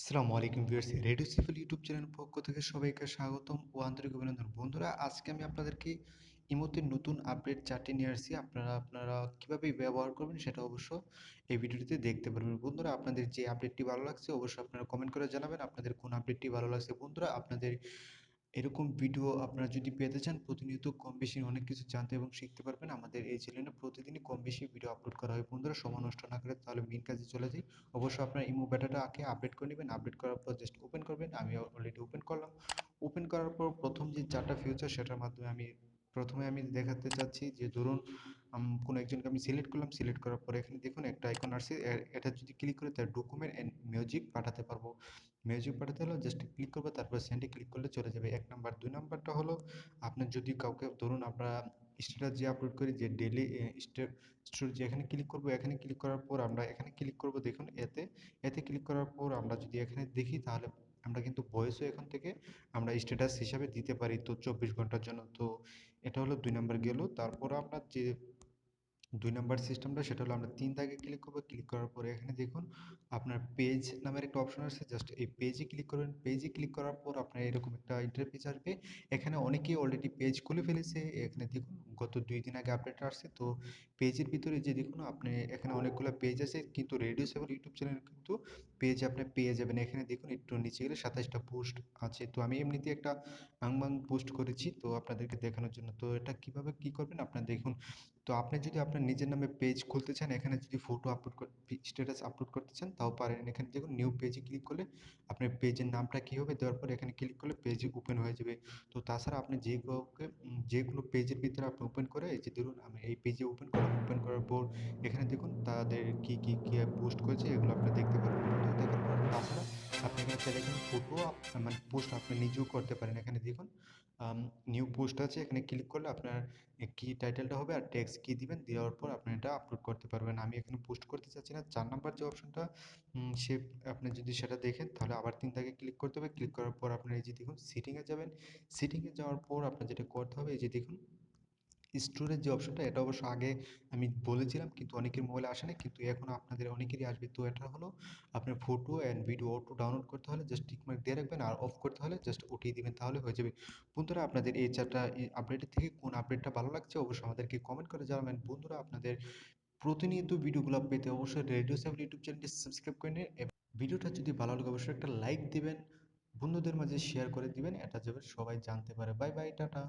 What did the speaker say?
আসসালামু আলাইকুম viewers, radio সিফল ইউটিউব চ্যানেল পক্ষ থেকে সবাইকে স্বাগতম ও আন্তরিক অভিনন্দন। বন্ধুরা, আজকে আমি আপনাদেরকে ইমোতে নতুন আপডেট চারটি নিয়ে আসছি। আপনারা আপনারা কীভাবে ব্যবহার করবেন সেটা অবশ্য এই ভিডিওটিতে দেখতে পারবেন। বন্ধুরা, আপনাদের যে আপডেটটি ভালো লাগছে, অবশ্যই আপনারা কমেন্ট করে জানাবেন। আপনাদের কোন আপডেটটি ভালো লাগছে, বন্ধুরা, আপনাদের এরকম ভিডিও আপনারা যদি পেতে চান, প্রতিনিয়ত কম বেশি অনেক কিছু জানতে এবং শিখতে পারবেন। আমাদের এই চ্যানেলে প্রতিদিনই কম বেশি ভিডিও আপলোড করা হয়। বন্ধুরা, সময় নষ্ট না করে তাহলে মেন কাজে চলে যাই। অবশ্যই আপনার ইমো ব্যাটাটা আগে আপডেট করে নেবেন। আপডেট করার পর জাস্ট ওপেন করবেন। আমি অলরেডি ওপেন করলাম। ওপেন করার পর প্রথম যে চারটা ফিউচার সেটার মাধ্যমে আমি, প্রথমে আমি দেখাতে চাচ্ছি যে ধরুন কোনো একজনকে আমি সিলেক্ট করলাম সিলেক্ট করার পরে এখানে দেখুন একটা আইকন আসছে এটা যদি ক্লিক করে তার ডকুমেন্ট অ্যান্ড মিউজিক পাঠাতে পারব। মিউজিক পাঠাতে হলে জাস্ট ক্লিক করব, তারপর সেন্ডে ক্লিক করলে চলে যাবে। এক নাম্বার দুই নাম্বারটা হলো আপনার যদি কাউকে, ধরুন আমরা স্ট্যাটাস যে আপলোড করি, যে ডেলি স্টোরি যে এখানে ক্লিক করব, এখানে ক্লিক করার পর আমরা এখানে ক্লিক করব, দেখুন এতে এতে ক্লিক করার পর আমরা যদি এখানে দেখি, তাহলে আমরা কিন্তু ভয়েসও এখান থেকে আমরা স্ট্যাটাস হিসাবে দিতে পারি। তো চব্বিশ ঘণ্টার জন্য, তো এটা হলো দুই নাম্বার গেল। তারপর আপনার যে দুই নাম্বার সিস্টেমটা সেটা হলো আমরা তিন দাগে ক্লিক করব ক্লিক করার পরে এখানে দেখুন আপনার পেজ নামের একটা অপশন আছে জাস্ট এই পেজে ক্লিক করবেন পেজে ক্লিক করার পর আপনার এরকম একটা ইন্টারফেস আসবে। এখানে অনেকেই অলরেডি পেজ খুলে ফেলেছে, এখানে দেখুন গত দুই দিন আগে আপডেট আসছে, তো পেজের ভিতরে যে দেখুন আপনি এখানে অনেকগুলো পেজ আছে, কিন্তু রেডিও সেভেন ইউটিউব চ্যানেল কিন্তু পেজ আপনি পেয়ে যাবেন। এখানে দেখুন একটু নিচে গেলে সাতাশটা পোস্ট আছে, তো আমি এমনিতে একটা আংবাং পোস্ট করেছি, তো আপনাদেরকে দেখানোর জন্য। তো এটা কীভাবে কি করবেন? আপনার দেখুন, তো আপনি যদি আপনার নিজের নামে পেজ খুলতে চান, এখানে যদি ফটো আপলোড স্ট্যাটাস আপলোড করতে চান, তাও পারেন। এখানে দেখুন নিউ পেজে ক্লিক করলে আপনার পেজের নামটা কী হবে, দেওয়ার পর এখানে ক্লিক করলে পেজ ওপেন হয়ে যাবে। তো তাছাড়া আপনি যে কাউকে যে কোনো পেজের ভিতরে আপনি ওপেন করে, এই যে ধরুন আমি এই পেজে ওপেন করলাম ওপেন করার পর এখানে দেখুন তাদের কী কী কী পোস্ট করেছে, এগুলো চাইলে এখানে ফটো মানে পোস্ট আপনি নিজেও করতে পারেন। এখানে দেখুন নিউ পোস্ট আছে। এখানে ক্লিক করলে আপনার কি টাইটেলটা হবে আর টেক্সট কি দিবেন, দেওয়ার পর আপনি এটা আপলোড করতে পারবেন। আমি এখানে পোস্ট করতে চাচ্ছি না। চার নাম্বার যে অপশনটা সে আপনি যদি সেটা দেখেন, তাহলে আবার তিন দাগে ক্লিক করতে হবে। ক্লিক করার পর আপনার এই যে দেখুন সিটিংয়ে যাবেন। সিটিংয়ে যাওয়ার পর আপনার যেটা করতে হবে, এই যে দেখুন স্টোরেজ যে অপশনটা এটা অবশ্য আগে আমি বলেছিলাম, কিন্তু অনেকের মোবাইলে আসে না কিন্তু এখন আপনাদের অনেকেরই আসবে। তো এটা হলো আপনার photo and video auto download করতে হলে জাস্ট টিকমার্ক দিয়ে রাখবেন আর অফ করতে হলে জাস্ট উঠিয়ে দেবেন, তাহলে হয়ে যাবে। বন্ধুরা, আপনাদের এই চারটা আপডেটের থেকে কোন আপডেটটা ভালো লাগছে অবশ্যই আমাদেরকে কমেন্ট করে জানাবেন। বন্ধুরা, আপনাদের প্রতিনিয়ত ভিডিওগুলো পেতে অবশ্যই রেডিও সেভেন ইউটিউব চ্যানেলটি সাবস্ক্রাইব করে নিন ভিডিওটা যদি ভালো লাগে, অবশ্যই একটা লাইক দিবেন, বন্ধুদের মাঝে শেয়ার করে দিবেন, এটা যাবে সবাই জানতে পারে। Bye bye tata.